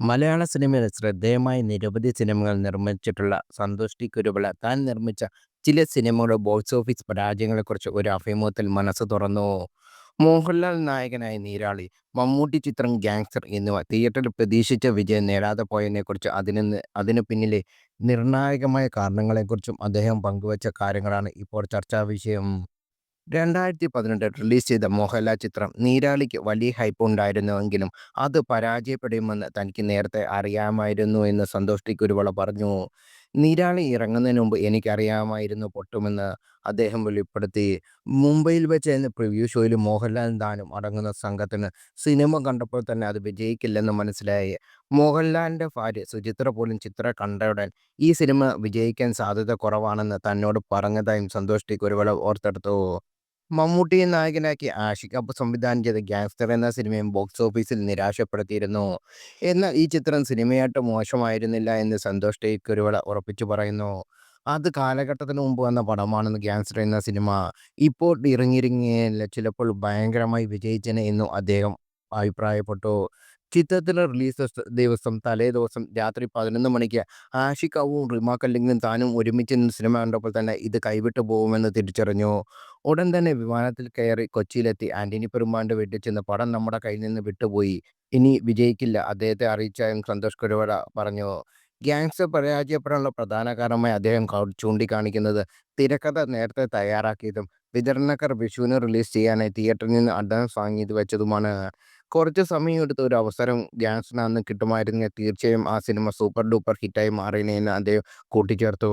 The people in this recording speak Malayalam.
മലയാള സിനിമയിൽ ശ്രദ്ധേയമായ നിരവധി സിനിമകൾ നിർമ്മിച്ചിട്ടുള്ള സന്തോഷ് ടി കുരുവിള താൻ നിർമ്മിച്ച ചില സിനിമകളുടെ ബോക്സ് ഓഫീസ് പരാജയങ്ങളെക്കുറിച്ച് ഒരു അഭിമുഖത്തിൽ മനസ്സ് തുറന്നു. മോഹൻലാൽ നായകനായ നീരാളി, മമ്മൂട്ടി ചിത്രം ഗാങ്സ്റ്റർ എന്നിവ തിയേറ്ററിൽ പ്രതീക്ഷിച്ച വിജയം നേടാതെ പോയതിനെക്കുറിച്ച് അതിന് അതിന് പിന്നിലെ നിർണായകമായ കാരണങ്ങളെക്കുറിച്ചും അദ്ദേഹം പങ്കുവച്ച കാര്യങ്ങളാണ് ഇപ്പോൾ ചർച്ചാവിഷയം. രണ്ടായിരത്തി പതിനെട്ടിൽ റിലീസ് ചെയ്ത മോഹൻലാൽ ചിത്രം നീരാളിക്ക് വലിയ ഹൈപ്പ് ഉണ്ടായിരുന്നുവെങ്കിലും അത് പരാജയപ്പെടുമെന്ന് തനിക്ക് നേരത്തെ അറിയാമായിരുന്നു എന്ന് സന്തോഷ് ടി കുരുവള പറഞ്ഞു. നീരാളി ഇറങ്ങുന്നതിന് മുമ്പ് എനിക്കറിയാമായിരുന്നു പൊട്ടുമെന്ന് അദ്ദേഹം വെളിപ്പെടുത്തി. മുംബൈയിൽ വെച്ചായിരുന്ന പ്രിവ്യൂ ഷോയിൽ മോഹൻലാൽ താനും അടങ്ങുന്ന സംഘത്തിന് സിനിമ കണ്ടപ്പോൾ തന്നെ അത് വിജയിക്കില്ലെന്ന് മനസ്സിലായി. മോഹൻലാലിന്റെ ഭാര്യ സുചിത്ര പോലും ചിത്രം കണ്ടയുടൻ ഈ സിനിമ വിജയിക്കാൻ സാധ്യത കുറവാണെന്ന് തന്നോട് പറഞ്ഞതായും സന്തോഷ് ടി കുരുവിള ഓർത്തെടുത്തു. മമ്മൂട്ടിയെ നായകനാക്കി ആഷിഖ് സംവിധാനം ചെയ്ത ഗ്യാങ്സ്റ്റർ എന്ന സിനിമയും ബോക്സ് ഓഫീസിൽ നിരാശപ്പെടുത്തിയിരുന്നു. എന്നാൽ ഈ ചിത്രം സിനിമയായിട്ട് മോശമായിരുന്നില്ല എന്ന് സന്തോഷ് ടി കുരുവിള ഉറപ്പിച്ചു പറയുന്നു. അത് കാലഘട്ടത്തിന് മുമ്പ് വന്ന പടമാണെന്ന് ഗ്യാങ്സ്റ്റർ എന്ന സിനിമ. ഇപ്പോൾ ഇറങ്ങിയിറങ്ങിയല്ല ചിലപ്പോൾ ഭയങ്കരമായി വിജയിച്ചനെ എന്നും അദ്ദേഹം അഭിപ്രായപ്പെട്ടു. ചിത്രത്തിലെ റിലീസ് ദിവസം തലേ ദിവസം രാത്രി പതിനൊന്ന് മണിക്ക് ആഷിഖ് റിമാക്കല്ലിങ്ങും താനും ഒരുമിച്ച് സിനിമ കണ്ടപ്പോൾ തന്നെ ഇത് കൈവിട്ടു പോകുമെന്ന് തിരിച്ചറിഞ്ഞു. ഉടൻ തന്നെ വിമാനത്തിൽ കയറി കൊച്ചിയിലെത്തി ആന്റണി പെരുമ്പാവൂരിന്റെ വീട്ടിൽ ചെന്ന് പടം നമ്മുടെ കയ്യിൽ നിന്ന് വിട്ടുപോയി, ഇനി വിജയിക്കില്ല അദ്ദേഹത്തെ അറിയിച്ചായും സന്തോഷ് കുരുവട പറഞ്ഞു. ഗ്യാങ്സ്റ്റർ പരാജയപ്പെടാനുള്ള പ്രധാന കാരണമായി അദ്ദേഹം ചൂണ്ടിക്കാണിക്കുന്നത് തിരക്കഥ നേരത്തെ തയ്യാറാക്കിയതും വിതരണക്കാർ വിഷുവിന് റിലീസ് ചെയ്യാനായി തിയേറ്ററിൽ നിന്ന് അഡ്വാൻസ് വാങ്ങി വെച്ചതുമാണ്. കുറച്ച് സമയം എടുത്ത ഒരു അവസരം അന്ന് കിട്ടുമായിരുന്നെങ്കിൽ തീർച്ചയായും ആ സിനിമ സൂപ്പർ ഡൂപ്പർ ഹിറ്റായി മാറിയേനെ അദ്ദേഹം കൂട്ടിച്ചേർത്തു.